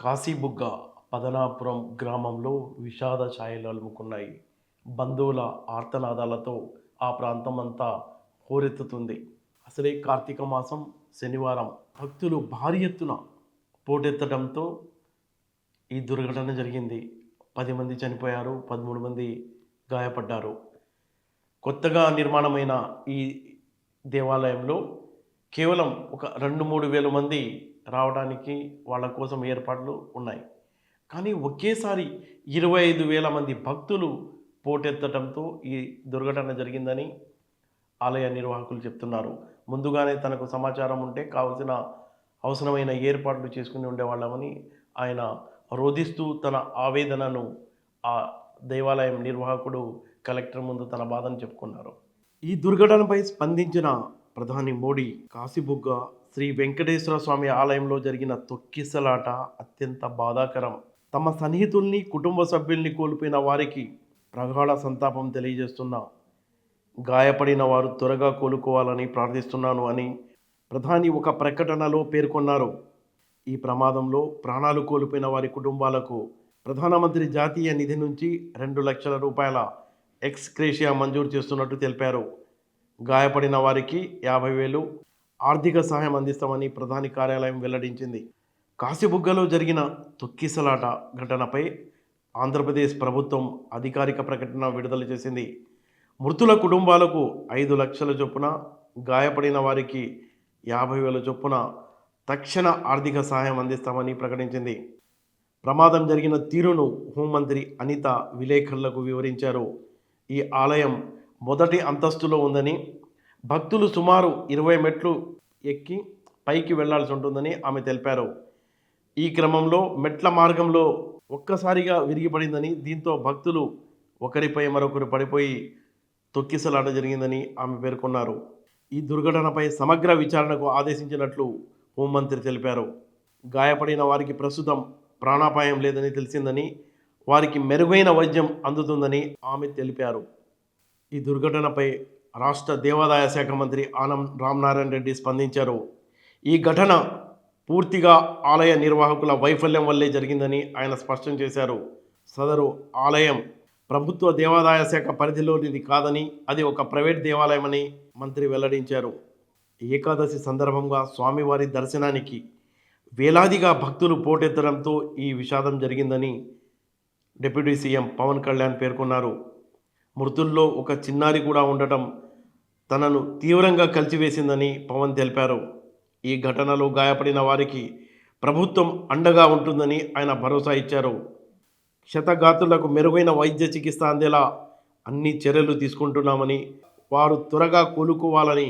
కాశీబుగ్గ పదనాపురం గ్రామంలో విషాద ఛాయలు అలుముకున్నాయి. బంధువుల ఆర్తనాదాలతో ఆ ప్రాంతం అంతా హోరెత్తుతుంది. అసలే కార్తీక మాసం శనివారం. భక్తులు భారీ ఎత్తున పోటెత్తడంతో ఈ దుర్ఘటన జరిగింది. పది మంది చనిపోయారు పదమూడు మంది గాయపడ్డారు. కొత్తగా నిర్మాణమైన ఈ దేవాలయంలో కేవలం ఒక రెండు మూడు వేల మంది రావడానికి వాళ్ళ కోసం ఏర్పాట్లు ఉన్నాయి. కానీ ఒకేసారి ఇరవై ఐదు వేల మంది భక్తులు పోటెత్తడంతో ఈ దుర్ఘటన జరిగిందని ఆలయ నిర్వాహకులు చెప్తున్నారు. ముందుగానే తనకు సమాచారం ఉంటే కావలసిన అవసరమైన ఏర్పాట్లు చేసుకుని ఉండేవాళ్ళమని ఆయన రోధిస్తూ తన ఆవేదనను ఆ దేవాలయం నిర్వాహకుడు కలెక్టర్ ముందు తన బాధను చెప్పుకున్నారు. ఈ దుర్ఘటనపై స్పందించిన ప్రధాని మోడీ కాశీబుగ్గ శ్రీ వెంకటేశ్వర స్వామి ఆలయంలో జరిగిన తొక్కిసలాట అత్యంత బాధాకరం. తమ సన్నిహితుల్ని కుటుంబ సభ్యుల్ని కోల్పోయిన వారికి ప్రగాఢ సంతాపం తెలియజేస్తున్న గాయపడిన వారు త్వరగా కోలుకోవాలని ప్రార్థిస్తున్నాను అని ప్రధాని ఒక ప్రకటనలో పేర్కొన్నారు. ఈ ప్రమాదంలో ప్రాణాలు కోల్పోయిన వారి కుటుంబాలకు ప్రధానమంత్రి జాతీయ నిధి నుంచి రెండు లక్షల రూపాయల ఎక్స్క్రేషియా మంజూరు చేస్తున్నట్టు తెలిపారు. గాయపడిన వారికి యాభై వేలు ఆర్థిక సహాయం అందిస్తామని ప్రధాని కార్యాలయం వెల్లడించింది. కాశీబుగ్గలో జరిగిన తొక్కిసలాట ఘటనపై ఆంధ్రప్రదేశ్ ప్రభుత్వం అధికారిక ప్రకటన విడుదల చేసింది. మృతుల కుటుంబాలకు ఐదు లక్షల చొప్పున గాయపడిన వారికి యాభై వేల చొప్పున తక్షణ ఆర్థిక సహాయం అందిస్తామని ప్రకటించింది. ప్రమాదం జరిగిన తీరును హోంమంత్రి అనిత విలేకరులకు వివరించారు. ఈ ఆలయం మొదటి అంతస్తులో ఉందని భక్తులు సుమారు ఇరవై మెట్లు ఎక్కి పైకి వెళ్ళాల్సి ఉంటుందని ఆమె తెలిపారు. ఈ క్రమంలో మెట్ల మార్గంలో ఒక్కసారిగా విరిగిపడిందని దీంతో భక్తులు ఒకరిపై మరొకరు పడిపోయి తొక్కిసలాట జరిగిందని ఆమె పేర్కొన్నారు. ఈ దుర్ఘటనపై సమగ్ర విచారణకు ఆదేశించినట్లు హోంమంత్రి తెలిపారు. గాయపడిన వారికి ప్రస్తుతం ప్రాణాపాయం లేదని తెలిసిందని వారికి మెరుగైన వైద్యం అందుతుందని ఆమె తెలిపారు. ఈ దుర్ఘటనపై రాష్ట్ర దేవాదాయ శాఖ మంత్రి ఆనం రామనారాయణ రెడ్డి స్పందించారు. ఈ ఘటన పూర్తిగా ఆలయ నిర్వాహకుల వైఫల్యం వల్లే జరిగిందని ఆయన స్పష్టం చేశారు. సదరు ఆలయం ప్రభుత్వ దేవాదాయ శాఖ పరిధిలోనిది కాదని అది ఒక ప్రైవేట్ దేవాలయమని మంత్రి వెల్లడించారు. ఏకాదశి సందర్భంగా స్వామివారి దర్శనానికి వేలాదిగా భక్తులు పోటెత్తడంతో ఈ విషాదం జరిగిందని డిప్యూటీ సీఎం పవన్ కళ్యాణ్ పేర్కొన్నారు. మృతుల్లో ఒక చిన్నారి కూడా ఉండటం తనను తీవ్రంగా కలిచివేసిందని పవన్ తెలిపారు. ఈ ఘటనలో గాయపడిన వారికి ప్రభుత్వం అండగా ఉంటుందని ఆయన భరోసా ఇచ్చారు. క్షతగాతులకు మెరుగైన వైద్య చికిత్స అందేలా అన్ని చర్యలు తీసుకుంటున్నామని వారు త్వరగా కోలుకోవాలని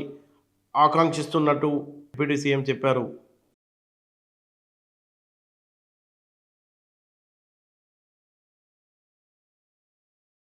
ఆకాంక్షిస్తున్నట్టు డిప్యూటీ సీఎం చెప్పారు.